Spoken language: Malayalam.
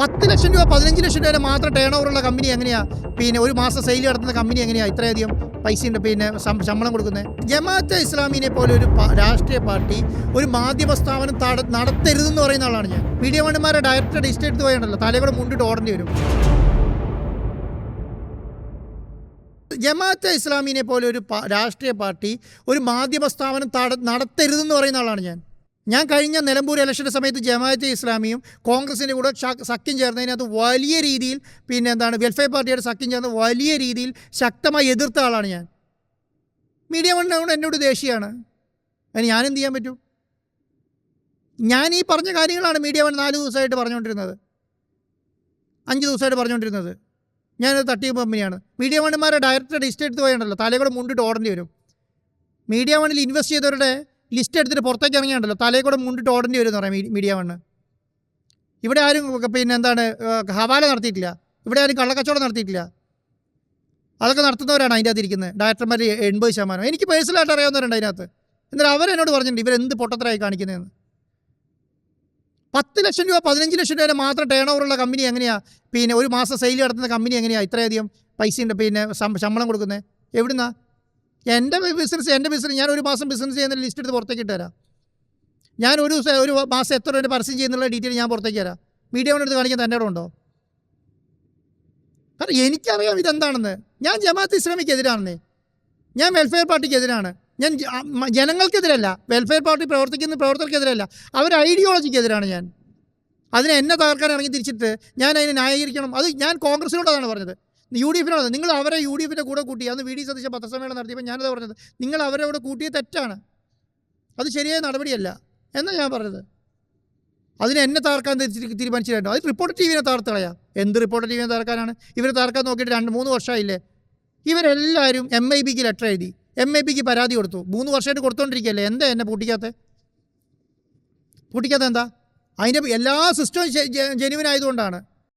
പത്ത് ലക്ഷം രൂപ പതിനഞ്ച് ലക്ഷം രൂപ മാത്രം ടേൺ ഉള്ള കമ്പനി എങ്ങനെയാ? പിന്നെ ഒരു മാസം സെയിൽ നടത്തുന്ന കമ്പനി എങ്ങനെയാ? ഇത്രയധികം പൈസ ഉണ്ട് പിന്നെ ശമ്പളം കൊടുക്കുന്നത് ജമാഅത്ത് ഇസ്ലാമിനെ പോലെ ഒരു രാഷ്ട്രീയ പാർട്ടി ഒരു മാധ്യമ സ്ഥാപനം നടത്തരുതെന്ന് പറയുന്ന ആളാണ് ഞാൻ. മീഡിയ വണ്ടിമാരെ ഡയറക്റ്റ് ഡിസ്റ്റ് എടുത്ത് പോയാണല്ലോ തലകൂടെ മുണ്ടിട്ട് ഓടേണ്ടി വരും. ജമാഅത്ത് ഇസ്ലാമിനെ പോലെ ഒരു രാഷ്ട്രീയ പാർട്ടി ഒരു മാധ്യമ സ്ഥാപനം നടത്തരുതെന്ന് പറയുന്ന ആളാണ് ഞാൻ. ഞാൻ കഴിഞ്ഞ നിലമ്പൂർ ഇലക്ഷന്റെ സമയത്ത് ജമാഅത്തെ ഇസ്ലാമിയും കോൺഗ്രസിന്റെ കൂടെ സഖ്യം ചേർന്നതിനകത്ത് വലിയ രീതിയിൽ പിന്നെ എന്താണ് വെൽഫെയർ പാർട്ടിയുടെ സഖ്യം ചേർന്ന് വലിയ രീതിയിൽ ശക്തമായി എതിർത്ത ആളാണ് ഞാൻ. മീഡിയ വണ്ണോട് എന്നോട് ദേഷ്യമാണ്. അതിന് ഞാനെന്ത് ചെയ്യാൻ പറ്റും? ഞാൻ ഈ പറഞ്ഞ കാര്യങ്ങളാണ് മീഡിയ വൺ നാല് ദിവസമായിട്ട് പറഞ്ഞുകൊണ്ടിരുന്നത്. അഞ്ച് ദിവസമായിട്ട് പറഞ്ഞുകൊണ്ടിരുന്നത്. ഞാനൊരു തട്ടിയ കമ്പനിയാണ്. മീഡിയ വണ്ണിമാരെ ഡയറക്റ്റ് ഡിസ്റ്റെടുത്ത് എടുത്ത് തലകൾ മുണ്ടിട്ട് ഓടേണ്ടി വരും. മീഡിയ വണ്ണിൽ ഇൻവെസ്റ്റ് ചെയ്തവരുടെ ലിസ്റ്റ് എടുത്തിട്ട് പുറത്തേക്ക് ഇറങ്ങിയാണ്ടല്ലോ. തലയിൽ കൂടെ മുണ്ടിട്ട് ഓടേണ്ടി വരും എന്ന് പറയാം മീഡിയ വണ്ണ് ഇവിടെ ആരും പിന്നെ എന്താണ് ഹവാല നടത്തിയിട്ടില്ല. ഇവിടെ ആരും കള്ളക്കച്ചവടം നടത്തിയിട്ടില്ല. അതൊക്കെ നടത്തുന്നവരാണ് അതിന്റെ അകത്ത് ഇരിക്കുന്നത്. ഡയറക്ടർമാർ എൺപത് ശതമാനം. എനിക്ക് പേഴ്സണലായിട്ട് അറിയാവുന്നവരുണ്ട് അതിനകത്ത്. എന്നിട്ട് അവരെന്നോട് പറഞ്ഞിട്ടുണ്ട് ഇവരെന്ത് പൊട്ടത്തരായി കാണിക്കുന്നതെന്ന്? പത്ത് ലക്ഷം രൂപ പതിനഞ്ച് ലക്ഷം രൂപ മാത്രം ടേൺ ഓവറുള്ള കമ്പനി എങ്ങനെയാണ് പിന്നെ ഒരു മാസം സെയിൽ നടത്തുന്ന കമ്പനി എങ്ങനെയാണ് ഇത്രയധികം പൈസ ഉണ്ട് പിന്നെ ശമ്പളം കൊടുക്കുന്നത് എവിടുന്നാ? എന്റെ ബിസിനസ് എന്റെ ബിസിനസ് ഞാൻ ഒരു മാസം ബിസിനസ് ചെയ്യുന്ന ലിസ്റ്റ് എടുത്ത് പുറത്തേക്ക് ഇട്ട് തരാം. ഞാൻ ഒരു ഒരു മാസം എത്ര രൂപ പരസ്യം ചെയ്യുന്നുള്ള ഡീറ്റെയിൽ ഞാൻ പുറത്തേക്ക് തരാം. മീഡിയ എടുത്ത് കാണിക്കാൻ തന്റെ ഉണ്ടോ? കാരണം എനിക്കറിയാം ഇതെന്താണെന്ന്. ഞാൻ ജമാഅത്ത് ഇസ്ലാമിക്ക് എതിരാണെന്നേ ഞാൻ വെൽഫെയർ പാർട്ടിക്ക് എതിരാണ് ഞാൻ ജനങ്ങൾക്കെതിരല്ല. വെൽഫെയർ പാർട്ടി പ്രവർത്തിക്കുന്ന പ്രവർത്തകർക്കെതിരല്ല. അവർ ഐഡിയോളജിക്ക് എതിരാണ് ഞാൻ. അതിനെ എന്നെ തകർക്കാൻ ഇറങ്ങി തിരിച്ചിട്ട് ഞാൻ അതിനെ ന്യായീകരിക്കണം. അത് ഞാൻ കോൺഗ്രസിനോട് അതാണ് പറഞ്ഞത്. യു ഡി എഫിനോട് നിങ്ങൾ അവരെ യു ഡി എഫിന്റെ കൂടെ കൂട്ടി. അന്ന് വി ഡി സതീശ പത്രസമ്മേളനം നടത്തിയപ്പോൾ ഞാനത് പറഞ്ഞത്. നിങ്ങൾ അവരെ കൂട്ടിയ തെറ്റാണ്. അത് ശരിയായ നടപടിയല്ല. എന്നാണ് ഞാൻ പറഞ്ഞത്? അതിനെ എന്നെ തകർക്കാൻ തിരിച്ച് തീരുമാനിച്ചിട്ടുണ്ടോ? അത് റിപ്പോർട്ടർ ടി വിനെ തകർത്തളയാ എന്ത് റിപ്പോർട്ടർ ടി വിനെ തകർക്കാനാണ്? ഇവരെ തകർക്കാൻ നോക്കിയിട്ട് രണ്ട് മൂന്ന് വർഷമായില്ലേ? ഇവരെല്ലാവരും എം ഐ ബിക്ക് ലെറ്റർ എഴുതി. എം ഐ ബിക്ക് പരാതി കൊടുത്തു. മൂന്ന് വർഷമായിട്ട് കൊടുത്തോണ്ടിരിക്കുകയല്ലേ? എന്താ എന്നെ പൂട്ടിക്കാത്ത? പൂട്ടിക്കാത്ത എന്താ? അതിന്റെ എല്ലാ സിസ്റ്റവും ജെനുവിൻ ആയതുകൊണ്ടാണ്.